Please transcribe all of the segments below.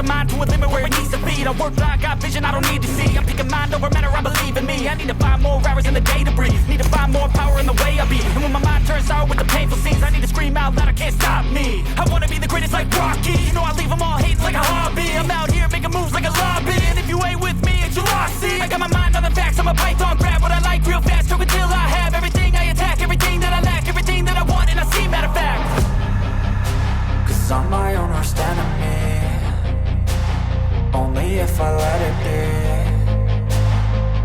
a mind to a limit where it needs to be. I work blind, got vision I don't need to see. I'm picking mind over matter, I believe in me. I need to find more hours in the day to breathe. Need to find more power in the way I be. And when my mind turns sour with the painful scenes, I need to scream out loud, I can't stop me. I wanna be the greatest like Rocky. You know I leave them all hating like a hobby. I'm out here making moves like a lobby. And if you ain't with me, it's your loss. See, I got my mind on the facts. I'm a python, grab what I like real fast. Choke until I have everything I attack, everything that I lack, everything that I want, and I see. Matter of fact. Cause I'm my own worst enemy If I let it be.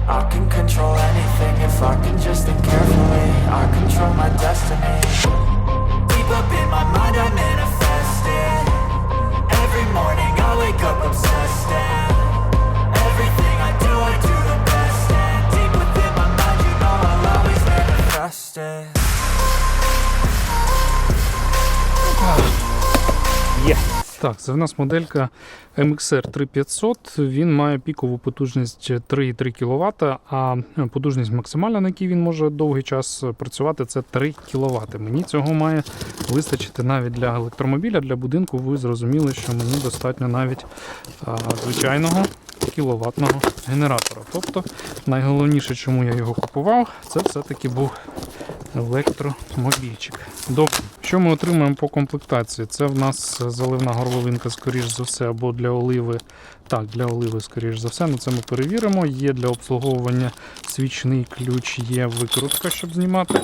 I can control anything if I can just think carefully. I control my destiny. Deep up in my mind I'm manifest Так, це в нас моделька MXR 3500. Він має пікову потужність 3,3 кВт, а потужність максимальна, на якій він може довгий час працювати, це 3 кВт. Мені цього має вистачити навіть для електромобіля, для будинку. Ви зрозуміли, що мені достатньо навіть а, звичайного кіловатного генератора. Тобто найголовніше, чому я його купував, це все-таки був електромобільчик. Добре, що ми отримуємо по комплектації? Це в нас заливна горловинка, скоріш за все, або для оливи. Так, для оливи, скоріш за все, ну це ми перевіримо. Є для обслуговування свічний ключ, є викрутка, щоб знімати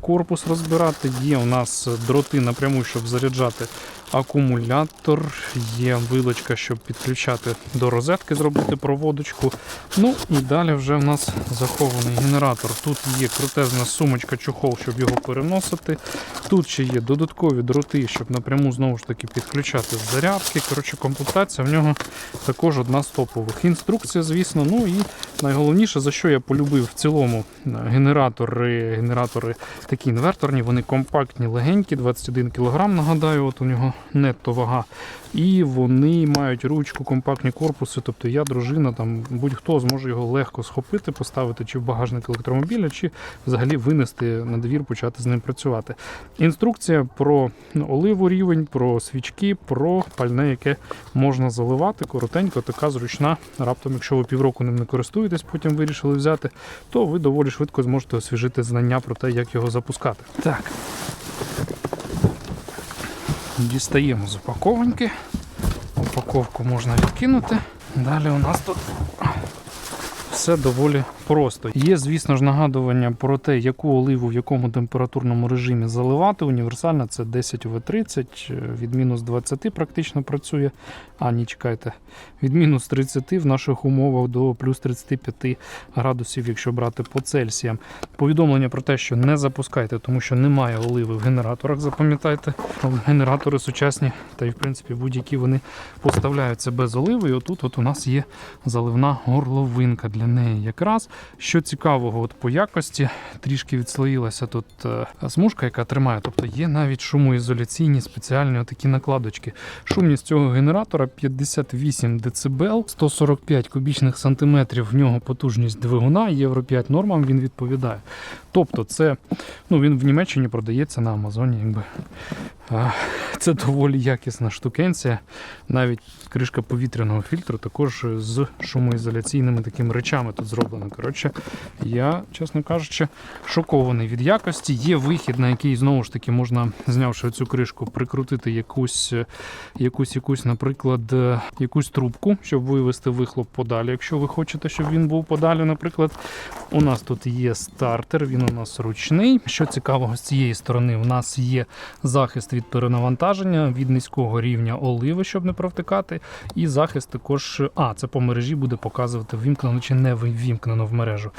корпус, розбирати. Є у нас дроти напряму, щоб заряджати акумулятор, є вилочка, щоб підключати до розетки, зробити проводочку. Ну і далі вже в нас захований генератор. Тут є крутезна сумочка, чохол, щоб його переносити. Тут ще є додаткові дроти, щоб напряму знову ж таки підключати зарядки. Коротше, комплектація в нього також одна з топових. Інструкція, звісно. Ну і найголовніше, за що я полюбив в цілому е, генератори, генератори такі інверторні, вони компактні, легенькі, 21 кг, нагадаю, от у нього нетто вага. І вони мають ручку, компактні корпуси. Тобто я, дружина, там будь-хто зможе його легко схопити, поставити чи в багажник електромобіля, чи взагалі винести на двір, почати з ним працювати. Інструкція про оливу рівень, про свічки, про пальне, яке можна заливати. Коротенько, така зручна. Раптом, якщо ви півроку ним не користуєтесь, потім вирішили взяти, то ви доволі швидко зможете освіжити знання про те, як його запускати. Так. Дістаємо з упаковоньки. Упаковку можна відкинути. Далі у нас тут все доволі просто. Є, звісно ж, нагадування про те, яку оливу в якому температурному режимі заливати. Універсальна це 10 в 30 від мінус 20 практично працює. А, ні, чекайте, від мінус 30 в наших умовах до плюс 35 градусів, якщо брати по Цельсіям. Повідомлення про те, що не запускайте, тому що немає оливи в генераторах, запам'ятайте. Генератори сучасні, та й в принципі будь-які вони поставляються без оливи. І отут от у нас є заливна горловинка для неї. Якраз що цікавого, от по якості трішки відслоїлася тут е, смужка, яка тримає. Тобто є навіть шумоізоляційні спеціальні такі накладочки. Шумність цього генератора 58 дБ, 145 кубічних сантиметрів в нього потужність двигуна, Євро 5 нормам він відповідає. Тобто, це ну, він в Німеччині продається на Амазоні. Якби. Це доволі якісна штукенція. Навіть кришка повітряного фільтру також з шумоізоляційними такими речами тут зроблена. Коротше, я, чесно кажучи, шокований від якості. Є вихід, на який знову ж таки можна, знявши цю кришку, прикрутити якусь, якусь, якусь, наприклад, якусь трубку, щоб вивести вихлоп подалі. Якщо ви хочете, щоб він був подалі, наприклад, у нас тут є стартер, він у нас ручний. Що цікавого з цієї сторони, у нас є захист від перенавантаження, від низького рівня оливи, щоб не провтикати. І захист також, а це по мережі буде показувати, ввімкнено чи не ввімкнено в мережу.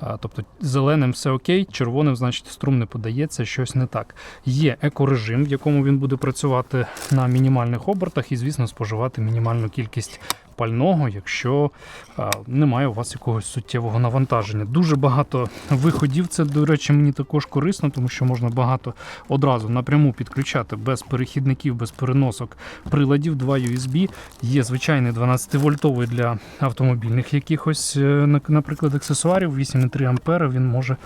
А, тобто зеленим все окей, червоним, значить, струм не подається, щось не так. Є екорежим, в якому він буде працювати на мінімальних обертах і, звісно, споживати мінімальну кількість пального, якщо а, немає у вас якогось суттєвого навантаження. Дуже багато виходів. Це, до речі, мені також корисно, тому що можна багато одразу напряму підключати без перехідників, без переносок приладів. 2 USB. Є звичайний 12-вольтовий для автомобільних якихось, е, наприклад, аксесуарів. 8,3 ампера. Він може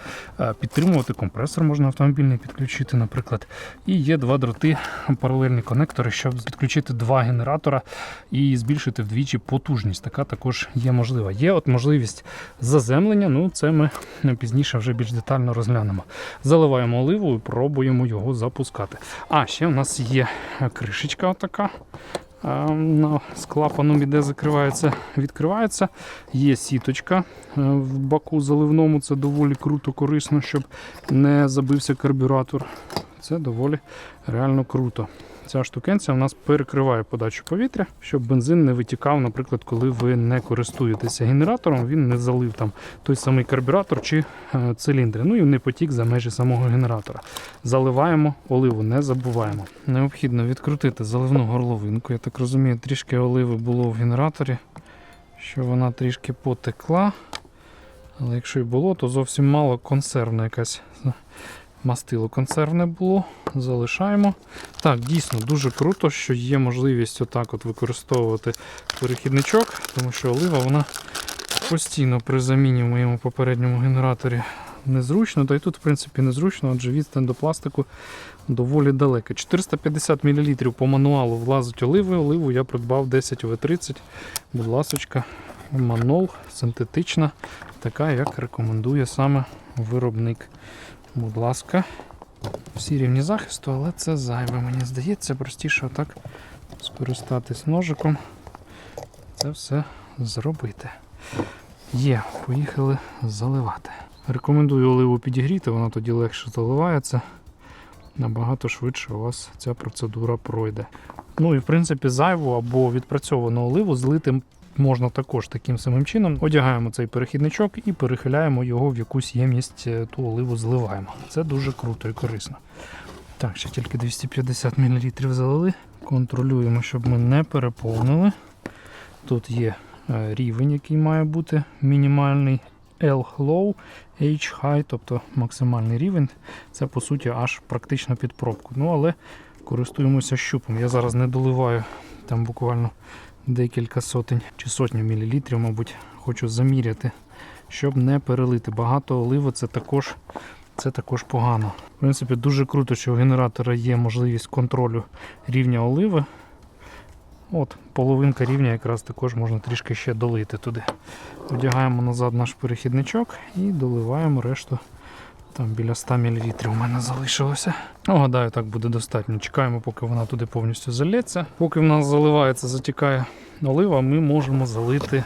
е, підтримувати компресор, можна автомобільний підключити, наприклад. І є два дроти, паралельні конектори, щоб підключити два генератора і збільшити вдвічі потужність. Така також є можлива. Є от можливість заземлення. Ну це ми пізніше вже більш детально розглянемо. Заливаємо оливу і пробуємо його запускати. А ще у нас є кришечка отака. а, На з клапаном іде, закривається, відкривається. Є сіточка е, в баку заливному. Це доволі круто, корисно, щоб не забився карбюратор. Це доволі реально круто. Ця штукенця у нас перекриває подачу повітря, щоб бензин не витікав, наприклад, коли ви не користуєтеся генератором, він не залив там той самий карбюратор чи е, циліндри. Ну і не потік за межі самого генератора. Заливаємо оливу, не забуваємо. Необхідно відкрутити заливну горловинку. Я так розумію, трішки оливи було в генераторі, що вона трішки потекла. Але якщо і було, то зовсім мало консервна якась мастило консервне було. Залишаємо. Так, дійсно дуже круто, що є можливість отак от використовувати перехідничок, тому що олива вона постійно при заміні в моєму попередньому генераторі незручно, та й тут, в принципі, незручно, адже відстань до пластику доволі далека. 450 мл по мануалу влазить оливи. Оливу я придбав 10 В30. Будь ласочка, манол, синтетична, така, як рекомендує саме виробник. Будь ласка, всі рівні захисту, але це зайве, мені здається, простіше отак скористатись ножиком. Це все зробити. Є, поїхали заливати. Рекомендую оливу підігріти, вона тоді легше заливається. Набагато швидше у вас ця процедура пройде. Ну і в принципі зайву або відпрацьовану оливу злити можна також таким самим чином. Одягаємо цей перехідничок і перехиляємо його в якусь ємність, е, ту оливу зливаємо. Це дуже круто і корисно. Так, ще тільки 250 мл залили. Контролюємо, щоб ми не переповнили. Тут є е, рівень, який має бути мінімальний. L low, H high, тобто максимальний рівень. Це по суті аж практично під пробку. Ну але користуємося щупом. Я зараз не доливаю там буквально декілька сотень чи сотні мілілітрів, мабуть, хочу заміряти, щоб не перелити. Багато оливи це також, це також погано. В принципі, дуже круто, що у генератора є можливість контролю рівня оливи. От, половинка рівня якраз також можна трішки ще долити туди. Одягаємо назад наш перехідничок і доливаємо решту. Там біля 100 мл у мене залишилося. Ну, гадаю, так буде достатньо. Чекаємо, поки вона туди повністю залється. Поки в нас заливається, затікає олива, ми можемо залити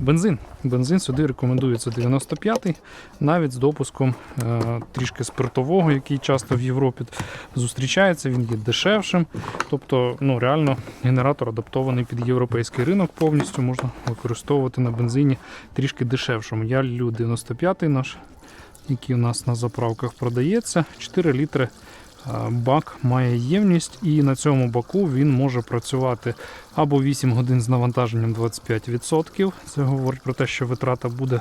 бензин. Бензин сюди рекомендується 95-й, навіть з допуском е, трішки спиртового, який часто в Європі зустрічається. Він є дешевшим. Тобто, ну реально генератор адаптований під європейський ринок повністю можна використовувати на бензині трішки дешевшому. Я люблю 95-й наш який у нас на заправках продається. 4 літри бак має ємність, і на цьому баку він може працювати або 8 годин з навантаженням 25%. Це говорить про те, що витрата буде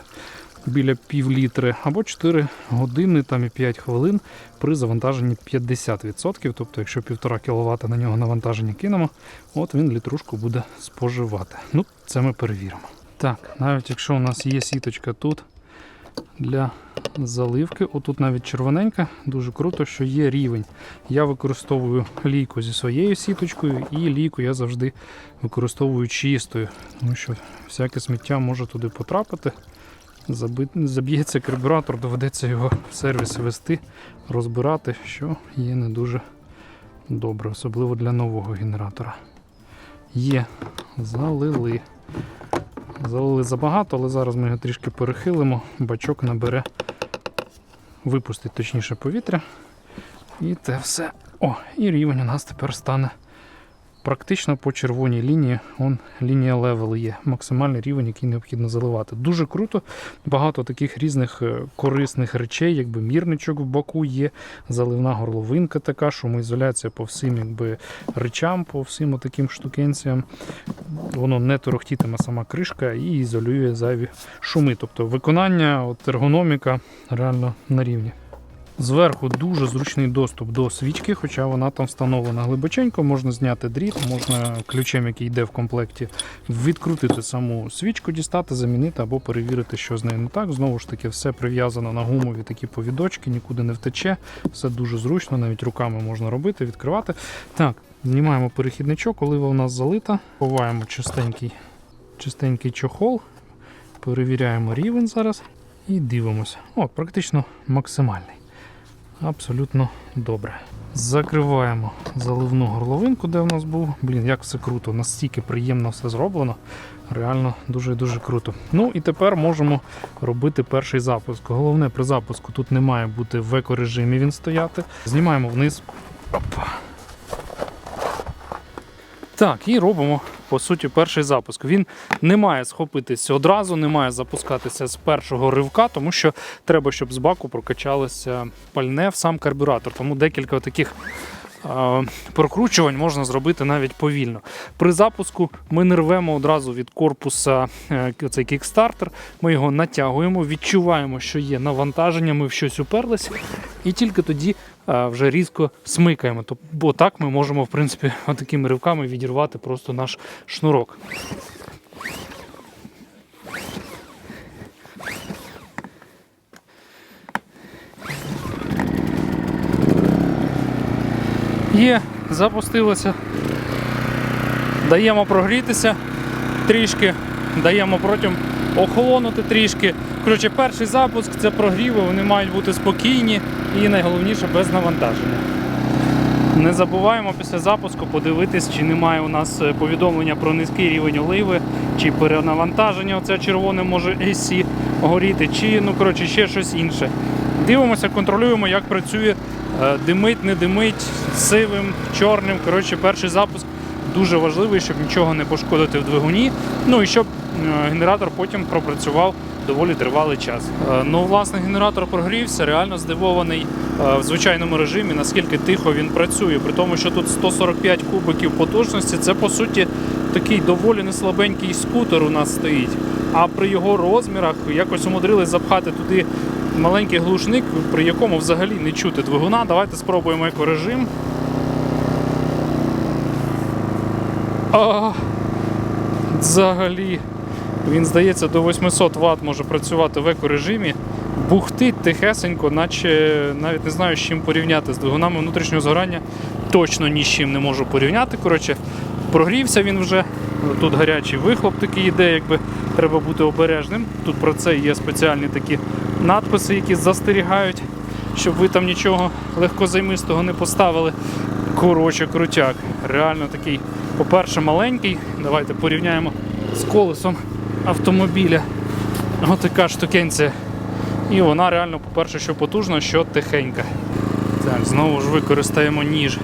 біля пів літри, або 4 години там і 5 хвилин при завантаженні 50%. Тобто, якщо 1,5 кВт на нього навантаження кинемо, от він літрушку буде споживати. Ну, це ми перевіримо. Так, навіть якщо у нас є сіточка тут для заливки. Отут навіть червоненька, дуже круто, що є рівень. Я використовую лійку зі своєю сіточкою, і лійку я завжди використовую чистою, тому що всяке сміття може туди потрапити. Заб'ється карбюратор, доведеться його в сервіс вести, розбирати, що є не дуже добре, особливо для нового генератора. Є, залили. Залили забагато, але зараз ми його трішки перехилимо, бачок набере, випустить точніше повітря. І це все. О, і рівень у нас тепер стане практично по червоній лінії. Он лінія левел є, максимальний рівень, який необхідно заливати. Дуже круто. Багато таких різних е, корисних речей, якби мірничок в боку є, заливна горловинка така, шумоізоляція по всім якби, речам, по всім таким штукенціям. Воно не торохтітиме сама кришка і ізолює зайві шуми. Тобто виконання, от ергономіка реально на рівні. Зверху дуже зручний доступ до свічки, хоча вона там встановлена глибоченько, можна зняти дріт, можна ключем, який йде в комплекті, відкрутити саму свічку, дістати, замінити або перевірити, що з нею не так. Знову ж таки, все прив'язано на гумові такі повідочки, нікуди не втече. Все дуже зручно, навіть руками можна робити, відкривати. Так, знімаємо перехідничок, коли у нас залита, ховаємо чистенький, чистенький чохол, перевіряємо рівень зараз і дивимося. О, практично максимальний. Абсолютно добре. Закриваємо заливну горловинку, де в нас був. Блін, як все круто, настільки приємно все зроблено. Реально дуже-дуже круто. Ну і тепер можемо робити перший запуск. Головне при запуску тут не має бути в еко-режимі він стояти. Знімаємо вниз. Опа. Так, і робимо по суті перший запуск. Він не має схопитися одразу, не має запускатися з першого ривка, тому що треба, щоб з баку прокачалося пальне в сам карбюратор. Тому декілька таких прокручувань можна зробити навіть повільно. При запуску ми не рвемо одразу від корпуса е, цей кікстартер, ми його натягуємо, відчуваємо, що є навантаження, ми в щось уперлись, і тільки тоді е, вже різко смикаємо. Бо так ми можемо, в принципі, такими ривками відірвати просто наш шнурок. Є, запустилося. Даємо прогрітися трішки, даємо протягом охолонути трішки. Коротше, перший запуск це прогріви, вони мають бути спокійні і найголовніше без навантаження. Не забуваємо після запуску подивитись, чи немає у нас е, повідомлення про низький рівень оливи, чи перенавантаження, оце червоне може AC горіти, чи ну коротше ще щось інше. Дивимося, контролюємо, як працює, димить, не димить, сивим, чорним. Коротше, перший запуск дуже важливий, щоб нічого не пошкодити в двигуні. Ну і щоб е, генератор потім пропрацював доволі тривалий час. Е, Ну, власне, генератор прогрівся, реально здивований е, в звичайному режимі, наскільки тихо він працює. При тому, що тут 145 кубиків потужності, це по суті такий доволі неслабенький скутер у нас стоїть. А при його розмірах якось умудрились запхати туди маленький глушник, при якому взагалі не чути двигуна. Давайте спробуємо екорежим. А, взагалі. Він, здається, до 800 Вт може працювати в екорежимі. Бухтить тихесенько, наче навіть не знаю, з чим порівняти. З двигунами внутрішнього згорання точно ні з чим не можу порівняти. Коротше, прогрівся він вже. Тут гарячий вихлоп такий йде, якби треба бути обережним. Тут про це є спеціальні такі надписи, які застерігають, щоб ви там нічого легкозаймистого не поставили. Коротше, крутяк. Реально такий, по-перше, маленький. Давайте порівняємо з колесом автомобіля. Отака штукенція. І вона реально, по-перше, що потужна, що тихенька. Так, знову ж використаємо ніж,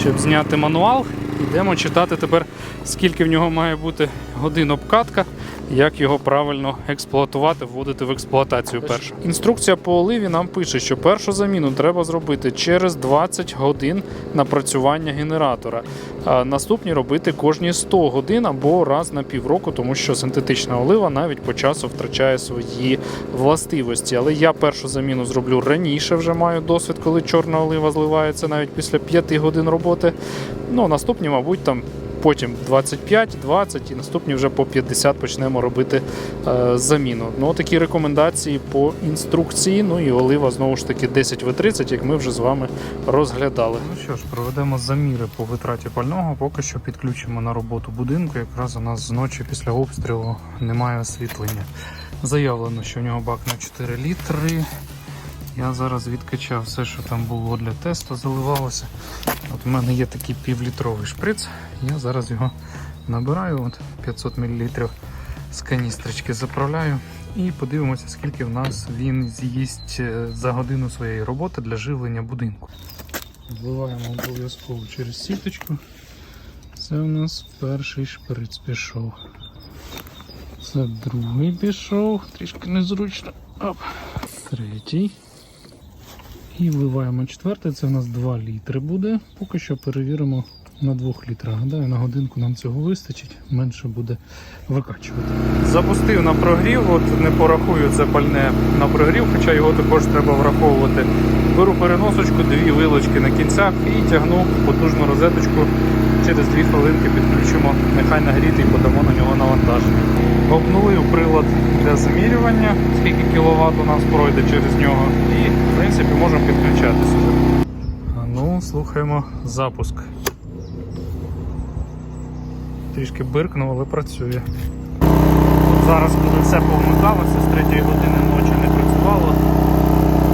щоб зняти мануал. Йдемо читати тепер, скільки в нього має бути годин обкатка, як його правильно експлуатувати, вводити в експлуатацію першу. Інструкція по оливі нам пише, що першу заміну треба зробити через 20 годин напрацювання генератора. А наступні робити кожні 100 годин або раз на півроку, тому що синтетична олива навіть по часу втрачає свої властивості. Але я першу заміну зроблю раніше, вже маю досвід, коли чорна олива зливається навіть після 5 годин роботи. Ну, наступні, мабуть, там потім 25, 20 і наступні вже по 50 почнемо робити е, заміну. Ну, такі рекомендації по інструкції. Ну і олива знову ж таки 10 в 30, як ми вже з вами розглядали. Ну що ж, проведемо заміри по витраті пального. Поки що підключимо на роботу будинку. Якраз у нас зночі після обстрілу немає освітлення. Заявлено, що в нього бак на 4 літри. Я зараз відкачав все, що там було для тесту, заливалося. От у мене є такий півлітровий шприц. Я зараз його набираю, от 500 мл з каністрочки заправляю. І подивимося, скільки в нас він з'їсть е, за годину своєї роботи для живлення будинку. Вливаємо обов'язково через сіточку. Це у нас перший шприц пішов. Це другий пішов, трішки незручно. Оп. Третій. І вливаємо четвертий, це у нас 2 літри буде. Поки що перевіримо на 2 літрах. Гадаю, на годинку нам цього вистачить, менше буде викачувати. Запустив на прогрів, от не порахую це пальне на прогрів, хоча його також треба враховувати. Беру переносочку, дві вилочки на кінцях і тягну потужну розеточку. Через 2 хвилинки підключимо, нехай нагріти і подамо на нього навантаження. Обнулив прилад для замірювання, скільки кіловат у нас пройде через нього, і в принципі можемо підключатися. Ну, слухаємо запуск. Трішки биркнув, але працює. От зараз, коли все повмикалося, з 3 години ночі не працювало.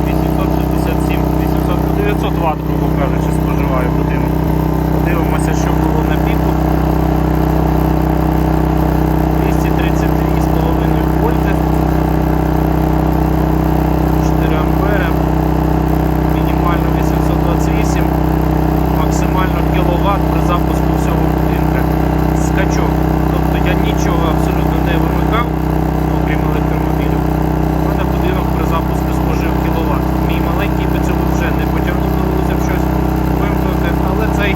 867, 800, 900 Вт, грубо кажучи, споживає будинок. Подивимося, що було на піку. 232,5 вольти. 4 ампери. Мінімально 828, максимально кіловат при запуску всього будинка. Скачок. Тобто я нічого абсолютно не вимикав, окрім електромобілів. У мене будинок при запуску спожив кіловат. Мій маленький би цього вже не потягнув на вулицю щось вимкнути, але цей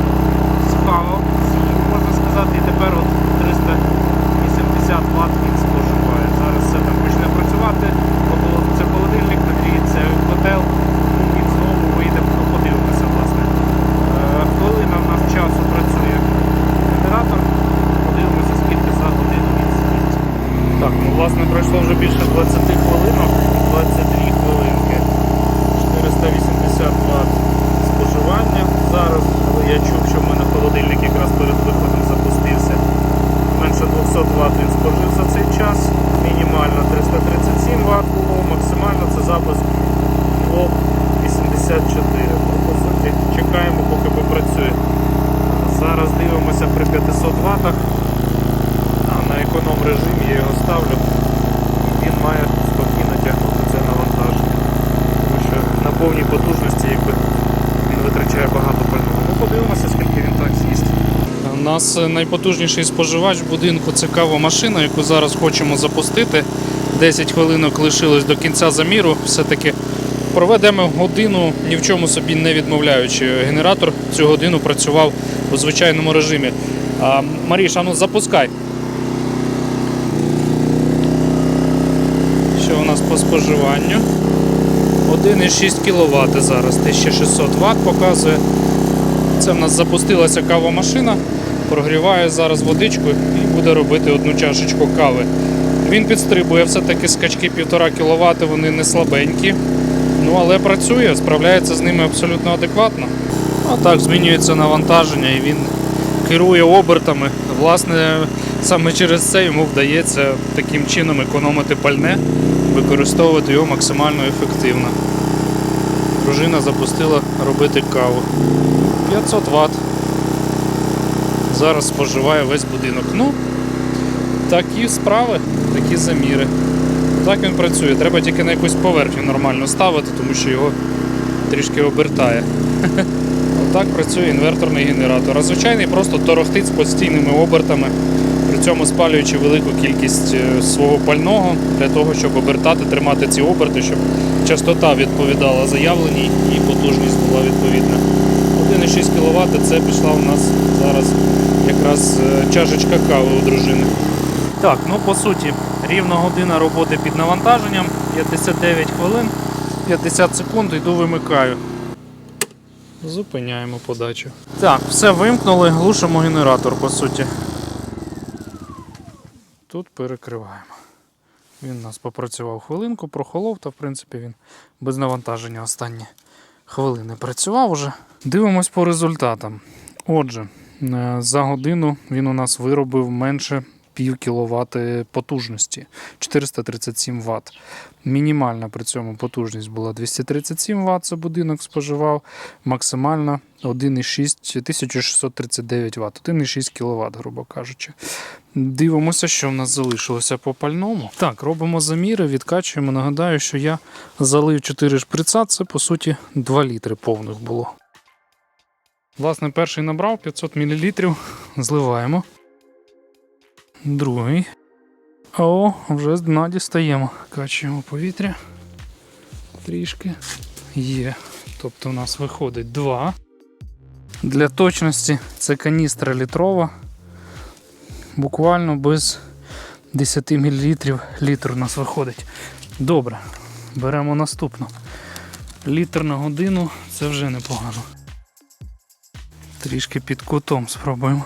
схавав, з'їв, можна сказати, і тепер от 380 Вт він споживає. Зараз все там почне працювати, тобто це холодильник, нагріється котел і знову вийде, ну, подивимося, власне. Е, Хвилина в нас часу працює генератор. Подивимося, скільки за годину він з'їсть. Так, ну власне пройшло вже більше 20 хвилинок, 22 хвилинки. 480 Вт споживання зараз, але я чув, що в мене холодильник якраз перед виходом запустився. Менше 200 Вт він спожив за цей час. Мінімально 337 Вт було, максимально це запуск блок 84. Ну, по суті, чекаємо, поки попрацює. Зараз дивимося при 500 Вт. А економ режимі я його ставлю. Він має спокійно тягнути це навантаження. Тому що на повній потужності якби, він витрачає багато пального. Ну, подивимося, скільки він так з'їсть. У нас е, найпотужніший споживач будинку це кавомашина, яку зараз хочемо запустити. 10 хвилинок лишилось до кінця заміру. Все-таки проведемо годину, ні в чому собі не відмовляючи. Генератор цю годину працював у звичайному режимі. Маріша, ну запускай. Що у нас по споживанню? 1,6 кВт зараз, 1600 Вт показує. Це в нас запустилася кавомашина, прогріває зараз водичку і буде робити одну чашечку кави. Він підстрибує все-таки скачки 1,5 кВт, вони не слабенькі. Ну але працює, справляється з ними абсолютно адекватно. А так змінюється навантаження і він керує обертами. Власне, саме через це йому вдається таким чином економити пальне, використовувати його максимально ефективно. Дружина запустила робити каву. 500 Вт. Зараз споживає весь будинок. Ну, такі справи, такі заміри. Так він працює. Треба тільки на якусь поверхню нормально ставити, тому що його трішки обертає. Отак працює інверторний генератор. А звичайний просто торохтить з постійними обертами, цьому спалюючи велику кількість е, свого пального для того, щоб обертати, тримати ці оберти, щоб частота відповідала заявленій і потужність була відповідна. 1,6 кВт це пішла у нас зараз якраз е, чашечка кави у дружини. Так, ну по суті, рівно година роботи під навантаженням, 59 хвилин, 50 секунд, йду вимикаю. Зупиняємо подачу. Так, все вимкнули, глушимо генератор по суті. Тут перекриваємо. Він у нас попрацював хвилинку, прохолов, та в принципі він без навантаження останні хвилини працював уже. Дивимось по результатам. Отже, е, за годину він у нас виробив менше пів кіловат потужності 437 Вт. Мінімальна при цьому потужність була 237 Вт, це будинок споживав, максимальна 1,6 1639 Вт, 1,6 кВт, грубо кажучи. Дивимося, що в нас залишилося по пальному. Так, робимо заміри, відкачуємо. Нагадаю, що я залив 4 шприца, це по суті 2 літри повних було. Власне, перший набрав 500 мл. Зливаємо. Другий. О, вже з дна дістаємо. Качуємо повітря. Трішки. Є. Тобто у нас виходить два. Для точності це каністра літрова. Буквально без 10 мл літр у нас виходить. Добре. Беремо наступну. Літр на годину це вже непогано. Трішки під кутом спробуємо.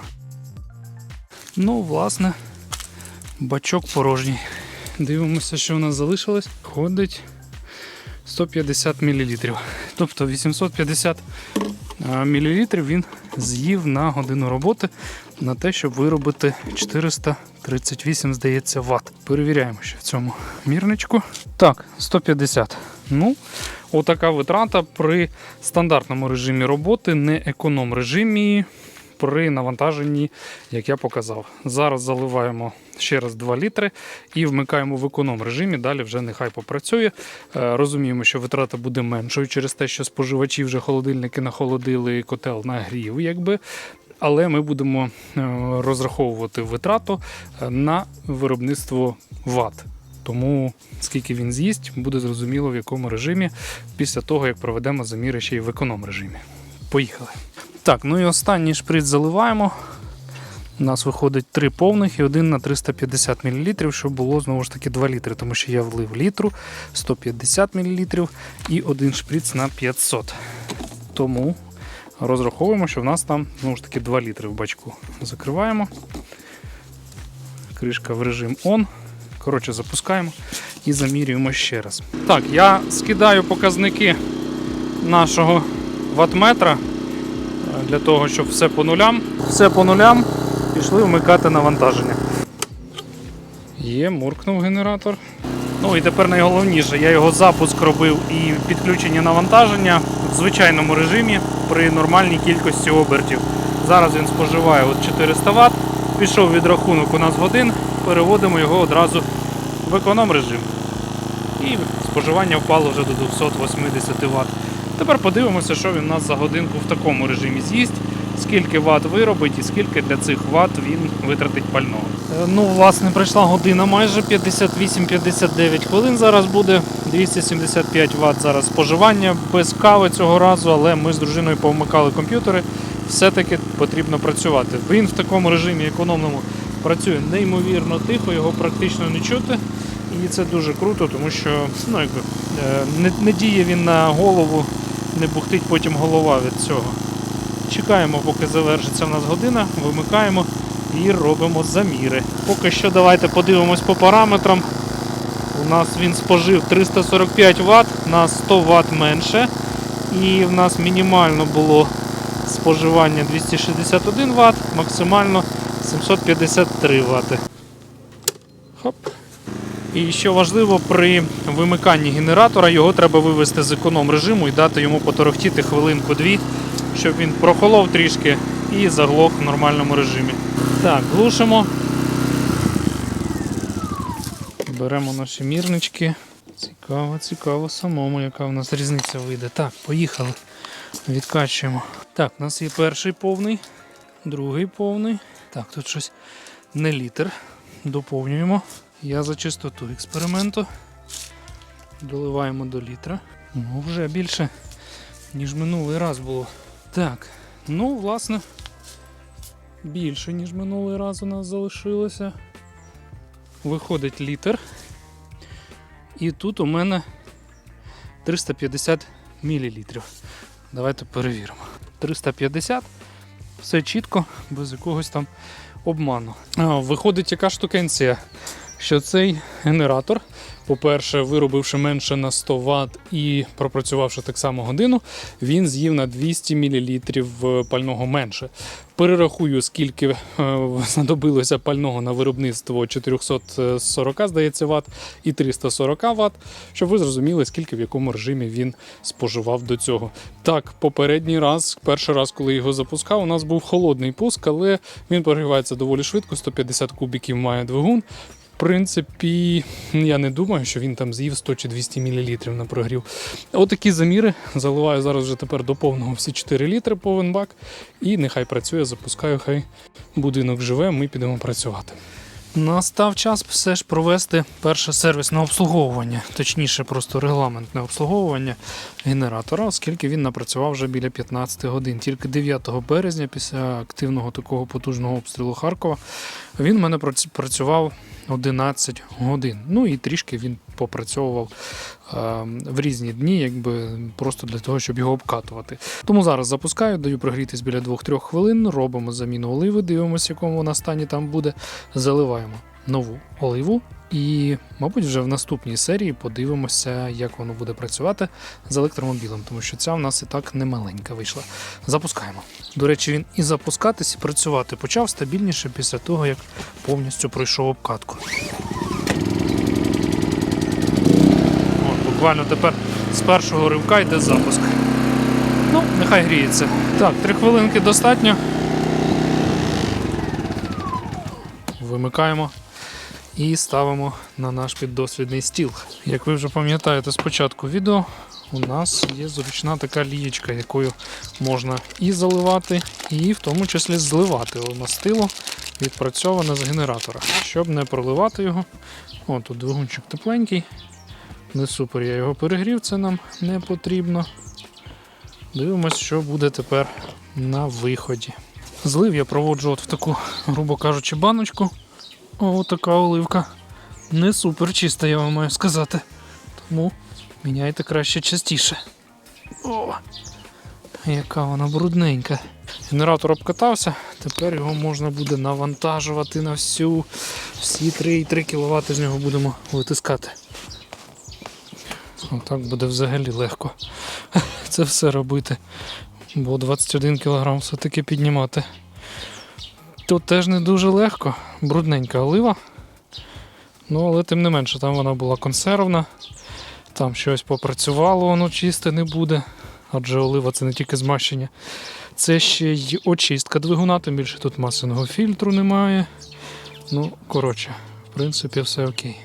Ну, власне, бачок порожній. Дивимося, що у нас залишилось. Ходить 150 мл. Тобто 850 мл він з'їв на годину роботи на те, щоб виробити 438, здається, ватт. Перевіряємо ще в цьому мірничку. Так, 150. Ну, отака витрата при стандартному режимі роботи, не економ режимі. При навантаженні, як я показав. Зараз заливаємо ще раз 2 літри і вмикаємо в економ режимі. Далі вже нехай попрацює. Е, Розуміємо, що витрата буде меншою через те, що споживачі вже холодильники нахолодили, котел нагрів, якби. Але ми будемо е, розраховувати витрату е, на виробництво ват. Тому скільки він з'їсть, буде зрозуміло в якому режимі після того, як проведемо заміри ще й в економ режимі. Поїхали. Так, ну і останній шприц заливаємо. У нас виходить 3 повних і один на 350 мл, щоб було знову ж таки 2 літри, тому що я влив літру 150 мл і один шприц на 500. Тому розраховуємо, що в нас там знову ж таки 2 літри в бачку. Закриваємо. Кришка в режим ON. Коротше, запускаємо і замірюємо ще раз. Так, я скидаю показники нашого ватметра для того, щоб все по нулям. Все по нулям. Пішли вмикати навантаження. Є, муркнув генератор. Ну і тепер найголовніше, я його запуск робив і підключення навантаження в звичайному режимі при нормальній кількості обертів. Зараз він споживає от 400 Вт. Пішов відрахунок у нас годин, переводимо його одразу в економ режим. І споживання впало вже до 280 Вт. Тепер подивимося, що він у нас за годинку в такому режимі з'їсть, скільки Вт виробить і скільки для цих Вт він витратить пального. Е, Ну, власне, прийшла година майже 58-59 хвилин зараз буде. 275 Вт зараз споживання без кави цього разу, але ми з дружиною повмикали комп'ютери. Все-таки потрібно працювати. Він в такому режимі економному працює неймовірно тихо, його практично не чути. І це дуже круто, тому що ну, якби, е, не, не діє він на голову, не бухтить потім голова від цього. Чекаємо, поки завершиться в нас година, вимикаємо і робимо заміри. Поки що давайте подивимось по параметрам. У нас він спожив 345 Вт на 100 Вт менше. І в нас мінімально було споживання 261 Вт, максимально 753 Вт. І що важливо, при вимиканні генератора його треба вивести з економ режиму і дати йому поторохтіти хвилинку-дві, щоб він прохолов трішки і заглох в нормальному режимі. Так, глушимо. Беремо наші мірнички. Цікаво, цікаво самому, яка в нас різниця вийде. Так, поїхали. Відкачуємо. Так, у нас є перший повний, другий повний. Так, тут щось не літр. Доповнюємо. Я за чистоту експерименту. Доливаємо до літра. Ну, вже більше, ніж минулий раз було. Так, ну, власне, більше, ніж минулий раз у нас залишилося. Виходить літр. І тут у мене 350 мл. Давайте перевіримо. 350. Все чітко, без якогось там обману. А, виходить, яка штукенція, що цей генератор, по-перше, виробивши менше на 100 Вт і пропрацювавши так само годину, він з'їв на 200 мл пального менше. Перерахую, скільки е, знадобилося пального на виробництво 440, здається, Вт і 340 Вт, щоб ви зрозуміли, скільки в якому режимі він споживав до цього. Так, попередній раз, перший раз, коли його запускав, у нас був холодний пуск, але він прогрівається доволі швидко, 150 кубіків має двигун. Принципі, я не думаю, що він там з'їв 100 чи 200 мл на прогрів. Отакі заміри. Заливаю зараз вже тепер до повного всі 4 літри повен бак. І нехай працює, запускаю, хай будинок живе, ми підемо працювати. Настав час все ж провести перше сервісне обслуговування, точніше, просто регламентне обслуговування генератора, оскільки він напрацював вже біля 15 годин. Тільки 9 березня, після активного такого потужного обстрілу Харкова, він в мене працював 11 годин. Ну і трішки він попрацьовував е, в різні дні, якби просто для того, щоб його обкатувати. Тому зараз запускаю, даю прогрітись біля 2-3 хвилин, робимо заміну оливи, дивимося, якому вона стані там буде. Заливаємо нову оливу. І, мабуть, вже в наступній серії подивимося, як воно буде працювати з електромобілем, тому що ця в нас і так немаленька вийшла. Запускаємо. До речі, він і запускатись, і працювати почав стабільніше після того, як повністю пройшов обкатку. От, буквально тепер з першого ривка йде запуск. Ну, нехай гріється. Так, три хвилинки достатньо. Вимикаємо і ставимо на наш піддослідний стіл. Як ви вже пам'ятаєте з початку відео, у нас є зручна така лієчка, якою можна і заливати, і в тому числі зливати мастило відпрацьоване з генератора. Щоб не проливати його, о, тут двигунчик тепленький. Не супер, я його перегрів, це нам не потрібно. Дивимось, що буде тепер на виході. Злив я проводжу от в таку, грубо кажучи, баночку. О, така оливка. Не супер чиста, я вам маю сказати. Тому міняйте краще частіше. О, яка вона брудненька. Генератор обкатався, тепер його можна буде навантажувати на всю всі 3,3 кВт з нього будемо витискати. Отак буде взагалі легко це все робити. Бо 21 кг все-таки піднімати. Тут теж не дуже легко, брудненька олива. Ну, але тим не менше, там вона була консервна, там щось попрацювало, воно чисте не буде. Адже олива це не тільки змащення. Це ще й очистка двигуна, тим більше тут масляного фільтру немає. Ну, коротше, в принципі, все окей.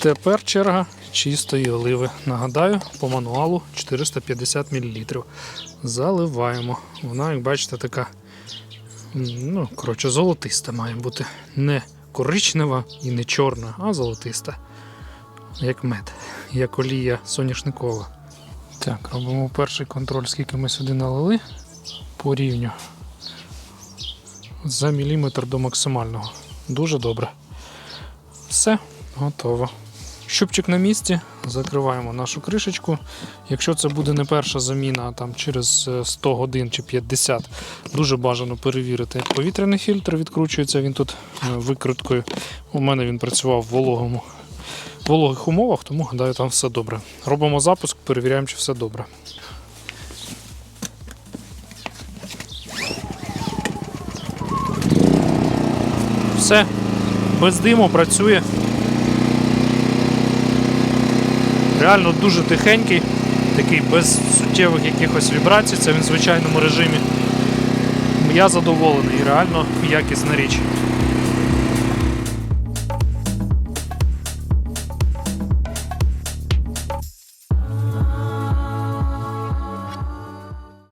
Тепер черга чистої оливи. Нагадаю, по мануалу 450 мл. Заливаємо. Вона, як бачите, така ну, коротше, золотиста має бути. Не коричнева і не чорна, а золотиста. Як мед, як олія соняшникова. Так, робимо перший контроль, скільки ми сюди налили по рівню. За міліметр до максимального. Дуже добре. Все, готово. Щупчик на місці, закриваємо нашу кришечку. Якщо це буде не перша заміна, а там через е, 100 годин чи 50, дуже бажано перевірити, повітряний фільтр відкручується. Він тут е, викруткою. У мене він працював в вологому, вологих умовах, тому гадаю, там все добре. Робимо запуск, перевіряємо, чи все добре. Все, без диму працює. Реально дуже тихенький, такий без суттєвих якихось вібрацій, це він в звичайному режимі. Я задоволений, реально якісна річ.